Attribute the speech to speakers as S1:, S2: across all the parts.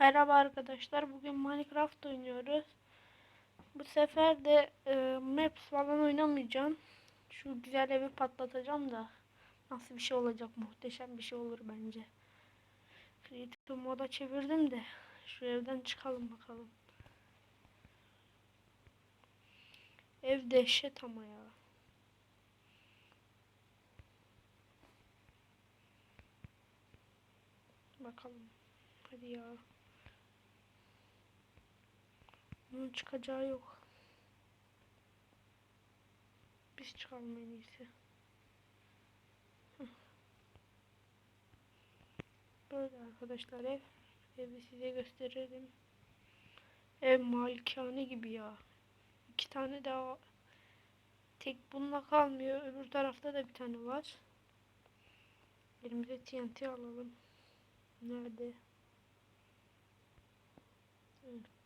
S1: Merhaba arkadaşlar. Bugün Minecraft oynuyoruz. Bu sefer de e, Maps falan oynamayacağım. Şu güzel evi patlatacağım da nasıl bir şey olacak? Muhteşem bir şey olur bence. Creative moda çevirdim de şu evden çıkalım bakalım. Ev dehşet ama ya. Bakalım. Hadi ya. Bunun çıkacağı yok. Biz çıkalım en iyisi. Böyle arkadaşlar ev. Evi size gösterelim. Ev malikane gibi ya. İki tane daha tek bununla kalmıyor. Öbür tarafta da bir tane var. Elimize TNT alalım. Nerede? Evet.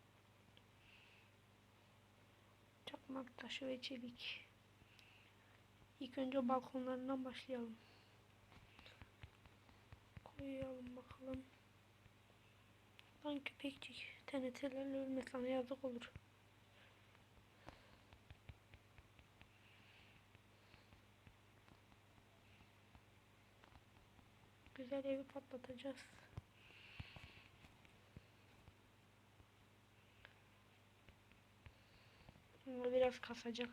S1: Çakmak taşı ve çelik. İlk önce balkonlarından başlayalım. Koyalım bakalım. Lan köpekçik. TNT'lerle ölme sana yazık olur. Güzel evi patlatacağız. Ama biraz kasacak.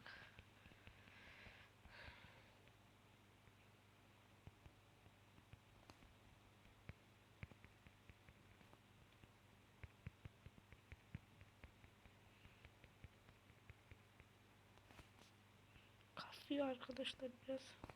S1: Kasıyor arkadaşlar biraz.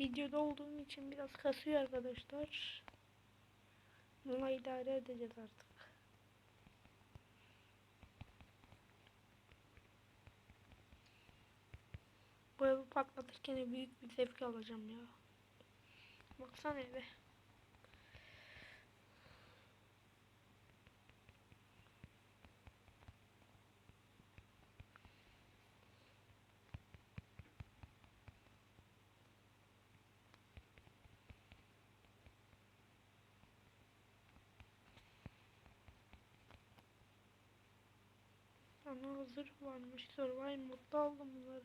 S1: Videoda olduğum için biraz kasıyor arkadaşlar. Ama idare edeceğiz artık. Bu evi patlatırken büyük bir zevk alacağım ya. Baksana eve. Ana hazır varmış. Survival modda aldım bunları.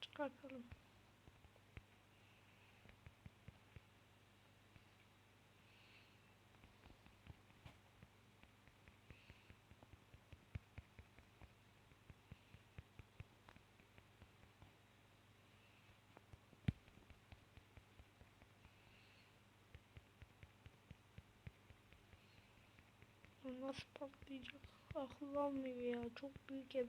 S1: Çıkartalım. Nasıl patlayacak? Akıl almıyor ya. Çok büyük ev.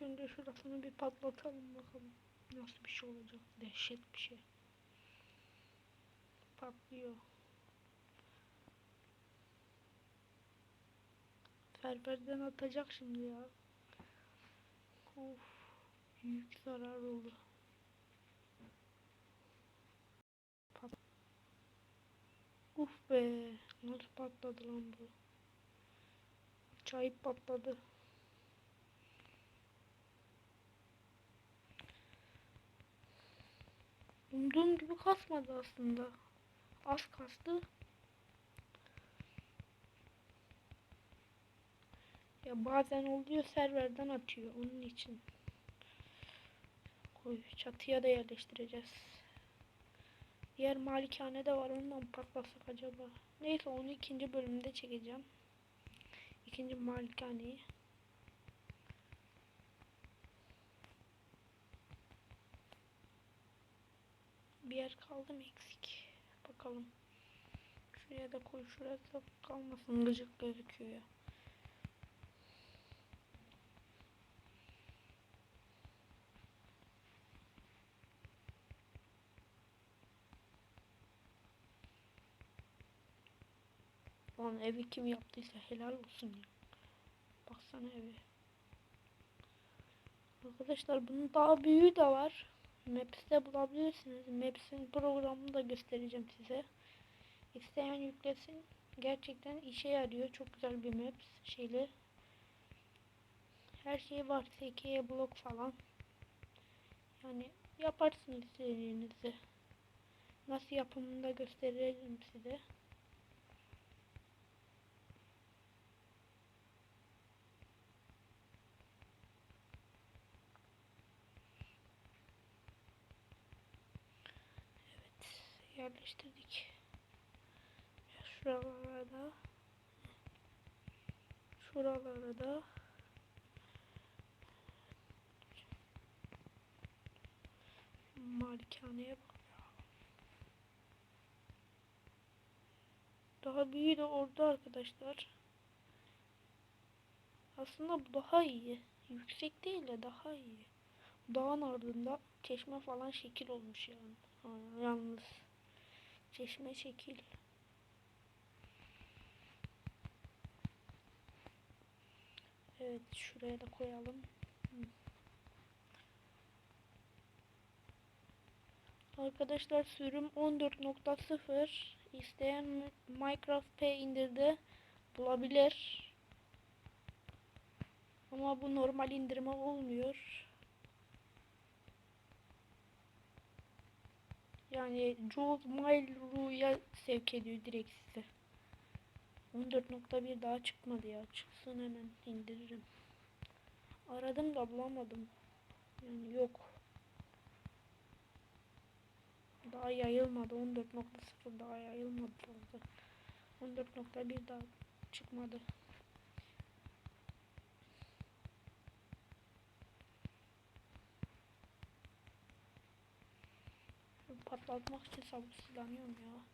S1: Önce şurasını bir patlatalım bakalım. Nasıl bir şey olacak? Dehşet bir şey. Patlıyor. Serverden atacak şimdi ya. Of. Büyük zarar oldu. Pat Uf be. Nasıl patladı lan bu? Acayip patladı. Umduğum gibi kasmadı aslında. Az kastı. Ya bazen oluyor serverden atıyor onun için. Koy çatıya da yerleştireceğiz. Diğer malikane de var ondan patlasak acaba? Neyse onu ikinci bölümde çekeceğim. İkinci malikaneyi. Bir yer kaldı mı eksik? Bakalım. Şuraya da koy. Şurası kalmasın. Gıcık gözüküyor. Lan evi kim yaptıysa helal olsun ya. Baksana eve. Arkadaşlar bunun daha büyüğü de var. Maps'te bulabilirsiniz. Maps'in programını da göstereceğim size. İsteyen yüklesin. Gerçekten işe yarıyor. Çok güzel bir Maps şeyli. Her şey var. SK blok falan. Yani yaparsınız istediğinizi. Nasıl yapımını da göstereceğim size. Evet, yerleştirdik. Şuralara da şuralara da malikaneye bak. Daha büyüğü de orada arkadaşlar. Aslında bu daha iyi. Yüksek değil de daha iyi. Dağın ardında çeşme falan şekil olmuş yani. Ha, yalnız çeşme şekil. Evet şuraya da koyalım. Arkadaşlar sürüm 14.0 isteyen Minecraft P indirdi bulabilir. Ama bu normal indirme olmuyor. Yani Jules Mailu'ya sevk ediyor direkt size. 14.1 daha çıkmadı ya. Çıksın hemen indiririm. Aradım da bulamadım. Yani yok. Daha yayılmadı. 14.0 daha yayılmadı fazla. 14.1 daha çıkmadı. Patlatmak için sabırsızlanıyorum ya.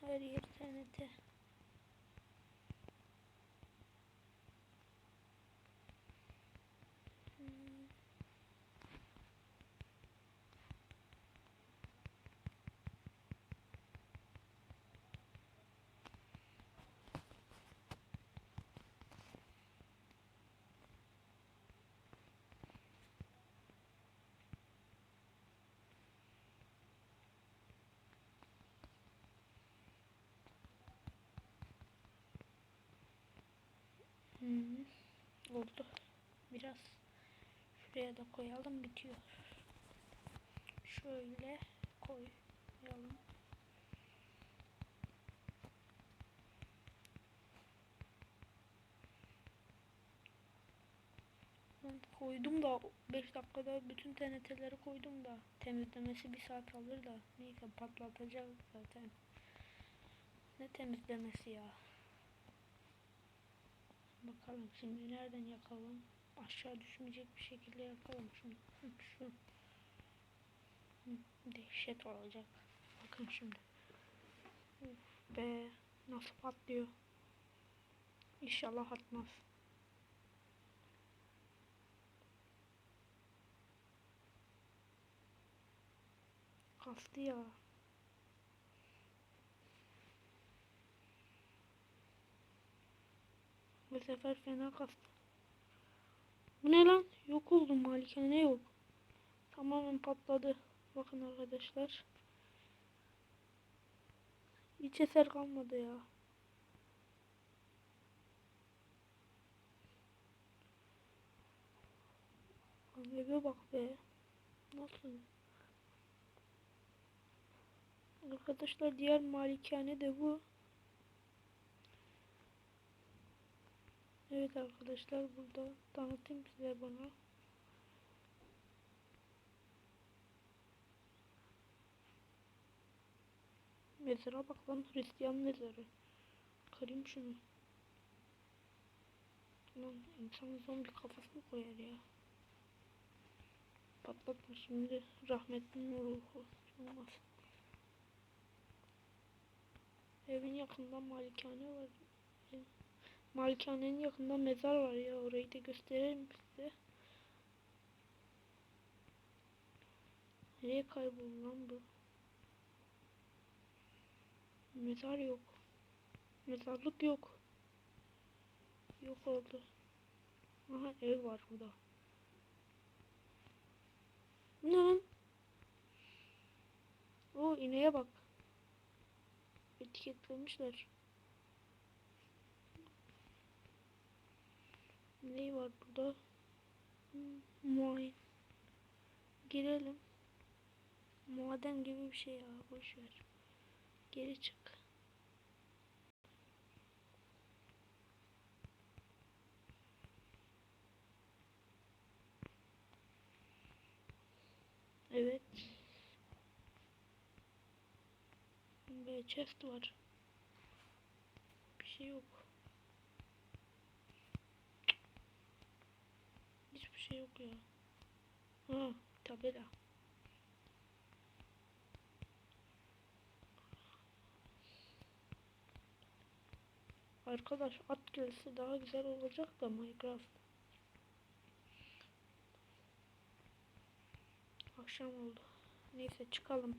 S1: Her yer TNT. Oldu. Biraz şuraya da koyalım bitiyor. Şöyle koyalım. Koydum da 5 dakikada bütün TNT'leri koydum da temizlemesi bir saat alır da neyse patlatacağız zaten. Ne temizlemesi ya. Bakalım şimdi nereden yakalım? Aşağı düşmeyecek bir şekilde yakalım şunu. Şu. Dehşet olacak. Bakın şimdi. Uf be. Nasıl patlıyor? İnşallah atmaz. Kastı ya. Bu sefer fena kastı. Bu ne lan? Yok oldu malikane yok. Tamamen patladı. Bakın arkadaşlar. Hiç eser kalmadı ya. Eve bak be. Nasıl? Arkadaşlar diğer malikane de bu. Evet arkadaşlar burada tanıtayım size bunu. Mezara bak lan Hristiyan mezarı. Kırayım şunu. Lan insan zombi kafasını koyar ya. Patlatma şimdi rahmetlinin ruhu olmaz. Evin yakında malikane var. Malikanenin yakında mezar var ya orayı da gösteririm size. Nereye kayboldu lan bu? Mezar yok. Mezar Mezarlık yok. Yok oldu. Aha ev var burada. Ne lan? O ineğe bak. Etiketlemişler. Ne var burada? Muayene. Girelim. Maden gibi bir şey ya. Boş. Geri çık. Evet. Ve chest var. Bir şey yok. Şey yok ya. Ha, tabela. Arkadaş at gelse daha güzel olacak da Minecraft. Akşam oldu. Neyse çıkalım.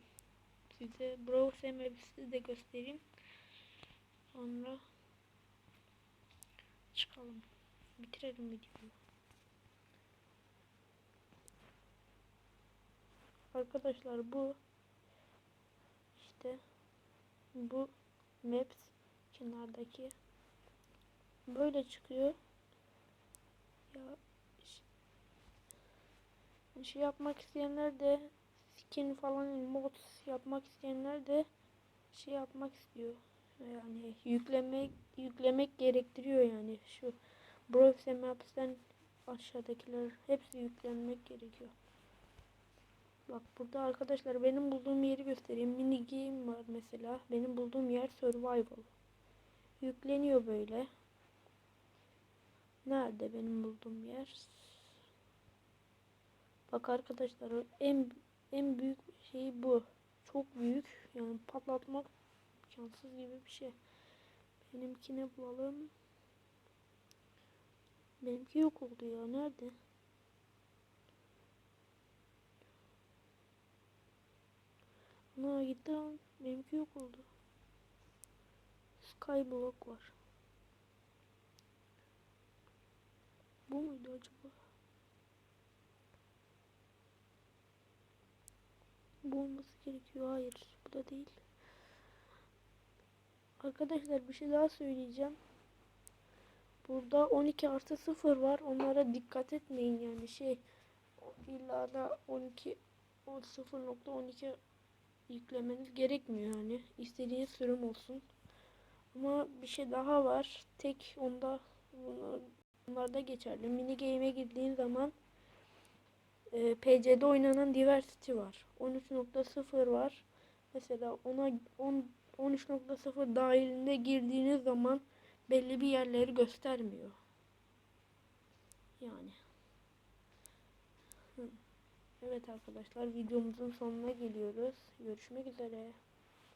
S1: Size Browse Maps'i de göstereyim. Sonra çıkalım. Bitirelim videoyu. Arkadaşlar bu işte bu Maps kenardaki böyle çıkıyor. Ya şey yapmak isteyenler de skin falan mod yapmak isteyenler de şey yapmak istiyor. Yani yüklemek yüklemek gerektiriyor yani şu Browse Maps'ten aşağıdakiler hepsi yüklenmek gerekiyor. Bak burada arkadaşlar benim bulduğum yeri göstereyim. Mini game var mesela. Benim bulduğum yer survival. Yükleniyor böyle. Nerede benim bulduğum yer? Bak arkadaşlar en en büyük şey bu. Çok büyük. Yani patlatmak imkansız gibi bir şey. Benimkini bulalım. Benimki yok oldu ya. Nerede? Ana gitti lan. Benimki yok oldu. Skyblock var. Bu muydu acaba? Bu olması gerekiyor. Hayır. Bu da değil. Arkadaşlar bir şey daha söyleyeceğim. Burada 12 artı 0 var. Onlara dikkat etmeyin yani şey illa da 12 o 0.12 yüklemeniz gerekmiyor yani. İstediğiniz sürüm olsun. Ama bir şey daha var. Tek onda bunlar, bunlarda geçerli. Mini game'e girdiğin zaman e, PC'de oynanan diversity var. 13.0 var. Mesela ona 10 13.0 dahilinde girdiğiniz zaman belli bir yerleri göstermiyor. Yani. Evet arkadaşlar videomuzun sonuna geliyoruz. Görüşmek üzere.